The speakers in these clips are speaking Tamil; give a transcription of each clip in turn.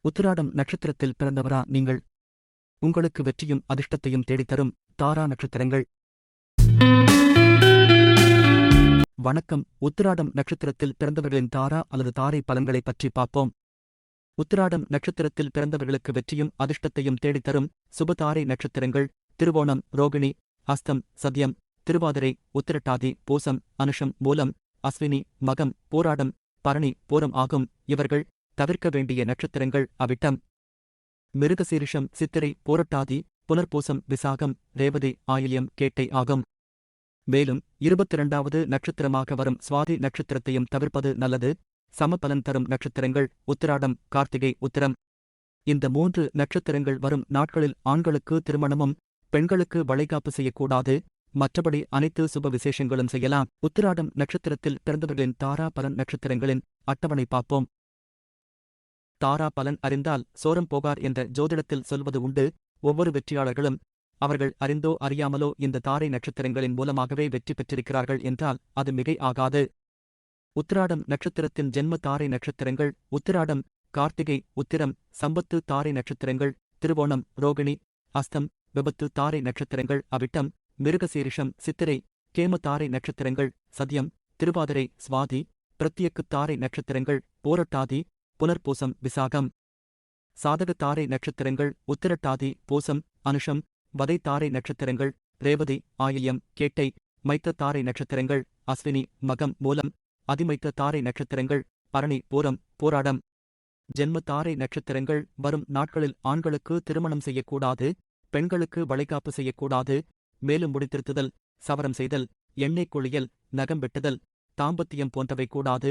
உத்திராடம் நட்சத்திரத்தில் பிறந்தவரா நீங்கள்? உங்களுக்கு வெற்றியும் அதிர்ஷ்டத்தையும் தேடித்தரும் தாரா நட்சத்திரங்கள். வணக்கம். உத்திராடம் நட்சத்திரத்தில் பிறந்தவர்களின் தாரா அல்லது தாரை பலன்களைப் பற்றி பார்ப்போம். உத்திராடம் நட்சத்திரத்தில் பிறந்தவர்களுக்கு வெற்றியும் அதிர்ஷ்டத்தையும் தேடித்தரும் சுபதாரை நட்சத்திரங்கள். திருவோணம் ரோகிணி அஸ்தம் சத்யம் திருவாதிரை உத்திரட்டாதி பூசம் அனுஷம் மூலம் அஸ்வினி மகம் போராடம் பரணி பூரம் ஆகும் இவர்கள். தவிர்க்க வேண்டிய நட்சத்திரங்கள் அவிட்டம். மிருகசீரிஷம் சித்திரை போரட்டாதி புனர்பூசம் விசாகம் ரேவதி ஆயில்யம் கேட்டை ஆகும். மேலும் இருபத்திரண்டாவது நட்சத்திரமாக வரும் சுவாதி நட்சத்திரத்தையும் தவிர்ப்பது நல்லது. சமபலன் தரும் நட்சத்திரங்கள் உத்திராடம் கார்த்திகை உத்திரம். இந்த மூன்று நட்சத்திரங்கள் வரும் நாட்களில் ஆண்களுக்கு திருமணமும் பெண்களுக்கு வளைகாப்பு செய்யக்கூடாது. மற்றபடி அனைத்து சுப விசேஷங்களும் செய்யலாம். உத்திராடம் நட்சத்திரத்தில் பிறந்தவர்களின் தாரா பலன் நட்சத்திரங்களின் அட்டவணை பார்ப்போம். தாரா பலன் அறிந்தால் சோரம் போகார் என்ற ஜோதிடத்தில் சொல்வது உண்டு. ஒவ்வொரு வெற்றியாளர்களும் அவர்கள் அறிந்தோ அறியாமலோ இந்த தாரை நட்சத்திரங்களின் மூலமாகவே வெற்றி பெற்றிருக்கிறார்கள் என்றால் அது மிகை ஆகாது. உத்திராடம் நட்சத்திரத்தின் ஜென்ம தாரை நட்சத்திரங்கள் உத்திராடம் கார்த்திகை உத்திரம் சம்பத்து தாரை நட்சத்திரங்கள் திருவோணம் ரோகிணி அஸ்தம் விபத்து தாரை நட்சத்திரங்கள் அவிட்டம் மிருகசீரிஷம் சித்திரை கேம தாரை நட்சத்திரங்கள் சத்யம் திருவாதிரை சுவாதி பிரத்யக்கு தாரை நட்சத்திரங்கள் போரட்டாதி புனர்பூசம் விசாகம். சாதக தாரை நட்சத்திரங்கள் உத்திரட்டாதி பூசம் அனுஷம் வதை தாரை நட்சத்திரங்கள் ரேவதி ஆயில்யம் கேட்டை மைத்த தாரை நட்சத்திரங்கள் அஸ்வினி மகம் மூலம் அதிமைத்த தாரை நட்சத்திரங்கள் பரணி பூரம் போராடம். ஜென்ம தாரை நட்சத்திரங்கள் வரும் நாட்களில் ஆண்களுக்கு திருமணம் செய்யக்கூடாது பெண்களுக்கு வளைகாப்பு செய்யக்கூடாது மேலும் முடித்திருத்துதல் சவரம் செய்தல் எண்ணெய் குளியல் நகம் வெட்டுதல் தாம்பத்தியம் போன்றவை கூடாது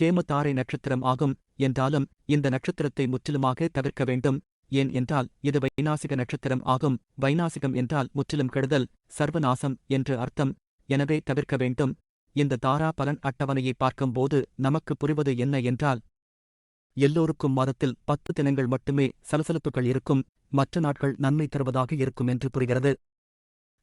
கேமதாரை நட்சத்திரம் ஆகும் என்றாலும் இந்த நட்சத்திரத்தை முற்றிலுமாக தவிர்க்க வேண்டும். ஏன் என்றால் இது வைநாசிக நட்சத்திரம் ஆகும். வைநாசிகம் என்றால் முற்றிலும் கெடுதல் சர்வநாசம் என்று அர்த்தம். எனவே தவிர்க்க வேண்டும். இந்த தாரா பலன் அட்டவணையை பார்க்கும்போது நமக்கு புரிவது என்ன என்றால் எல்லோருக்கும் மாதத்தில் பத்து தினங்கள் மட்டுமே சலசலப்புகள் இருக்கும். மற்ற நாட்கள் நன்மை தருவதாக இருக்கும் என்று புரிகிறது.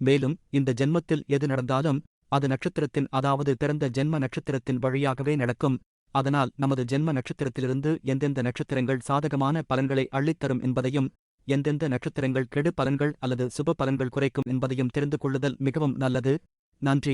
மேலும் இந்த ஜென்மத்தில் எது நடந்தாலும் அது நட்சத்திரத்தின் அதாவது பிறந்த ஜென்ம நட்சத்திரத்தின் வழியாகவே நடக்கும். அதனால் நமது ஜென்ம நட்சத்திரத்திலிருந்து எந்தெந்த நட்சத்திரங்கள் சாதகமான பலன்களை அள்ளித்தரும் என்பதையும் எந்தெந்த நட்சத்திரங்கள் கெடு பலன்கள் அல்லது சுப பலன்கள் குறைக்கும் என்பதையும் தெரிந்து கொள்ளுதல் மிகவும் நல்லது. நன்றி.